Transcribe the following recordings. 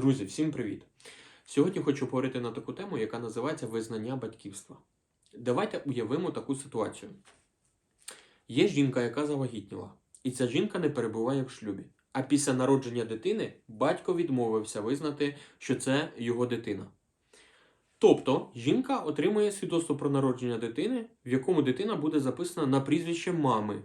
Друзі, всім привіт! Сьогодні хочу поговорити на таку тему, яка називається визнання батьківства. Давайте уявимо таку ситуацію. Є жінка, яка завагітніла, і ця жінка не перебуває в шлюбі. А після народження дитини батько відмовився визнати, що це його дитина. Тобто жінка отримує свідоцтво про народження дитини, в якому дитина буде записана на прізвище мами.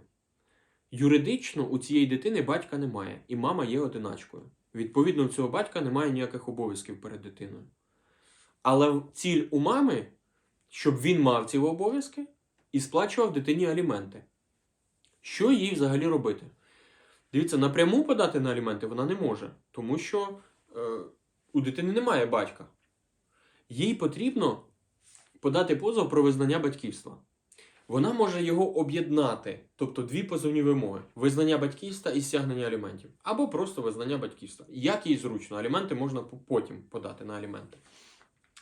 Юридично у цієї дитини батька немає, і мама є одиначкою. Відповідно, у цього батька немає ніяких обов'язків перед дитиною. Але ціль у мами, щоб він мав ці обов'язки і сплачував дитині аліменти. Що їй взагалі робити? Дивіться, напряму подати на аліменти вона не може, тому що е, у дитини немає батька. Їй потрібно подати позов про визнання батьківства. Вона може його об'єднати, тобто дві позовні вимоги: визнання батьківства і стягнення аліментів, або просто визнання батьківства. Як їй зручно, аліменти можна потім подати на аліменти.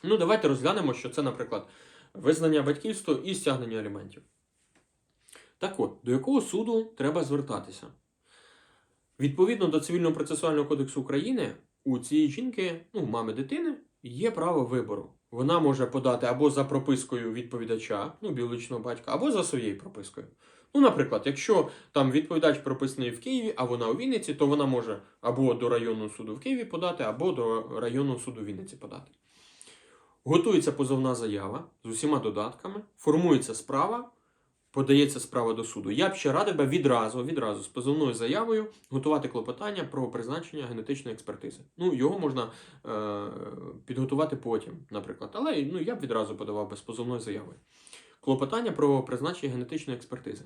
Ну, давайте розглянемо, що це, наприклад, визнання батьківства і стягнення аліментів. Так от, до якого суду треба звертатися? Відповідно до Цивільного процесуального кодексу України, у цієї жінки, ну, мами дитини, є право вибору. Вона може подати або за пропискою відповідача, ну, біологічного батька, або за своєю пропискою. Ну, наприклад, якщо там відповідач прописаний в Києві, а вона у Вінниці, то вона може або до районного суду в Києві подати, або до районного суду в Вінниці подати. Готується позовна заява з усіма додатками, формується справа, подається справа до суду. Я б ще радив би відразу, відразу з позовною заявою готувати клопотання про призначення генетичної експертизи. Ну, його можна е, підготувати потім, наприклад. Але ну, я б відразу подавав без позовної заяви. Клопотання про призначення генетичної експертизи.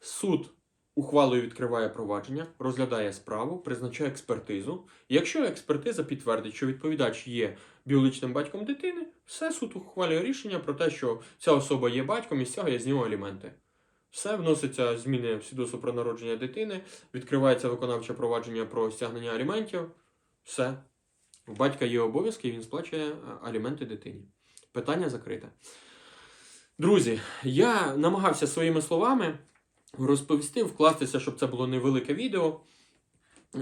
Суд ухвалою відкриває провадження, розглядає справу, призначає експертизу. Якщо експертиза підтвердить, що відповідач є біологічним батьком дитини, все суд ухвалює рішення про те, що ця особа є батьком і стягує з нього аліменти. Все вноситься зміни в свідоцтво про народження дитини, відкривається виконавче провадження про стягнення аліментів. Все. У батька є обов'язки, і він сплачує е, аліменти дитині. Питання закрите. Друзі, я намагався своїми словами розповісти, вкластися, щоб це було невелике відео,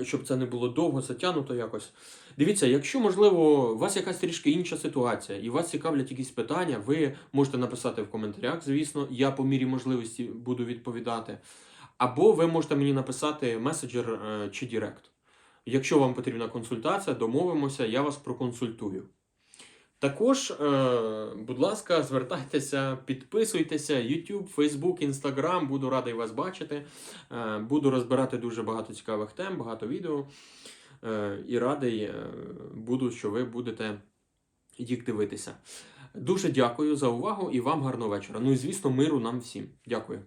щоб це не було довго затягнуто якось. Дивіться, якщо, можливо, у вас якась трішки інша ситуація, і вас цікавлять якісь питання, ви можете написати в коментарях, звісно, я по мірі можливості буду відповідати. Або ви можете мені написати меседжер е, чи Директ. Якщо вам потрібна консультація, домовимося, я вас проконсультую. Також, е, будь ласка, звертайтеся, підписуйтеся, YouTube, Facebook, Instagram, буду радий вас бачити. Е, буду розбирати дуже багато цікавих тем, багато відео. Е, і радий буду, що ви будете їх дивитися. Дуже дякую за увагу і вам гарного вечора. Ну і звісно, миру нам всім. Дякую.